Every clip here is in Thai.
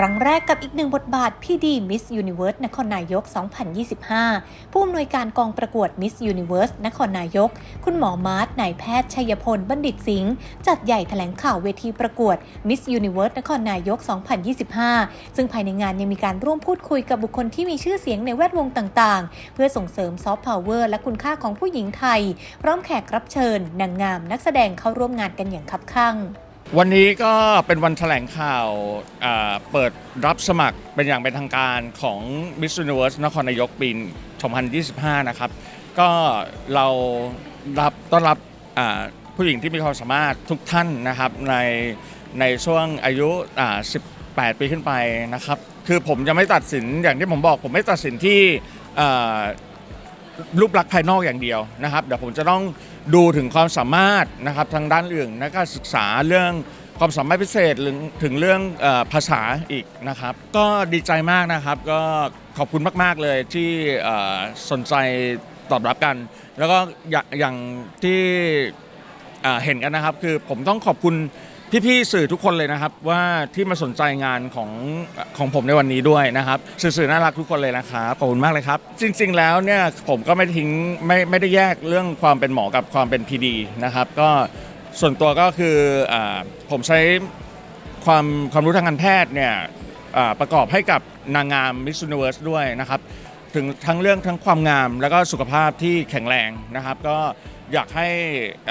ครั้งแรกกับอีกหนึ่งบทบาทพี่ดีมิสยูนิเวิร์สนครนายก 2025 ผู้อำนวยการกองประกวดมิสยูนิเวิร์สนครนายก คุณหมอมาร์ทนายแพทย์ชัยพลบัณฑิตสิงห์จัดใหญ่แถลงข่าวเวทีประกวดมิสยูนิเวิร์สนครนายก 2025 ซึ่งภายในงานยังมีการร่วมพูดคุยกับบุคคลที่มีชื่อเสียงในแวดวงต่างๆ เพื่อส่งเสริมซอฟต์พาวเวอร์และคุณค่าของผู้หญิงไทย พร้อมแขกรับเชิญ นางงาม นักแสดงเข้าร่วมงานกันอย่างคับคั่ง วันนี้ก็เป็นวันแถลงข่าวเปิดรับสมัครเป็นอย่างเป็นทางการของ Miss Universe นครนายกปี 2025 นะครับ ก็เรารับต้อนรับผู้หญิงที่มีความสามารถทุกท่านนะครับในในช่วงอายุ 18 ปีขึ้นไปนะครับ คือผมจะไม่ตัดสินอย่างที่ผมบอก ผมไม่ตัดสินที่รูปลักษณ์ภายนอกอย่างเดียวนะครับ เดี๋ยวผมจะต้อง ดูถึงความสามารถนะครับทางด้านอื่นและการศึกษาเรื่องความสามารถพิเศษหรือถึงเรื่องเออภาษาอีกนะครับ ก็ดีใจมากนะครับ ก็ขอบคุณมาก ๆ เลยที่เอ่อสนใจตอบรับกัน แล้วก็อย่างอย่างที่ อ่อเห็นกันนะครับคือผมต้องขอบคุณ พี่ๆสื่อทุกคนเลยนะครับ ว่าที่มาสนใจงานของของผมในวันนี้ด้วยนะครับสื่อๆน่ารักทุกคนเลยนะครับขอบคุณมากเลยครับ จริง ๆ แล้วเนี่ยผมก็ไม่ทิ้งไม่ไม่ได้แยกเรื่องความเป็นหมอกับความเป็นพีดีนะครับ ก็ส่วนตัวก็คืออผมใช้ความความรู้ทางการแพทย์เนี่ยประกอบให้กับนางงาม Miss Universe ด้วยนะครับ ถึงทั้งเรื่องทั้งความงามแล้วก็สุขภาพที่แข็งแรงนะครับ ก็อยากให้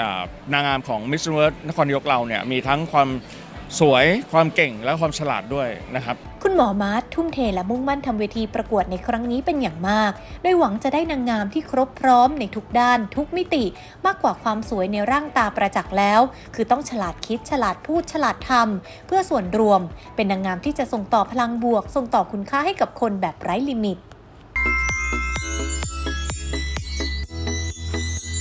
อ่านางงามของ Miss Universe นครนายกเราเนี่ยมีทั้งความสวยความเก่งและความฉลาดด้วยนะครับ คุณหมอมาร์ททุ่มเทและมุ่งมั่นทำเวทีประกวดในครั้งนี้เป็นอย่างมาก โดยหวังจะได้นางงามที่ครบพร้อมในทุกด้าน ทุกมิติมากกว่าความสวยในร่างตาประจักษ์แล้ว คือต้องฉลาดคิดฉลาดพูดฉลาดทำเพื่อส่วนรวม เป็นนางงามที่จะส่งต่อพลังบวก ส่งต่อคุณค่าให้กับคนแบบไร้ลิมิต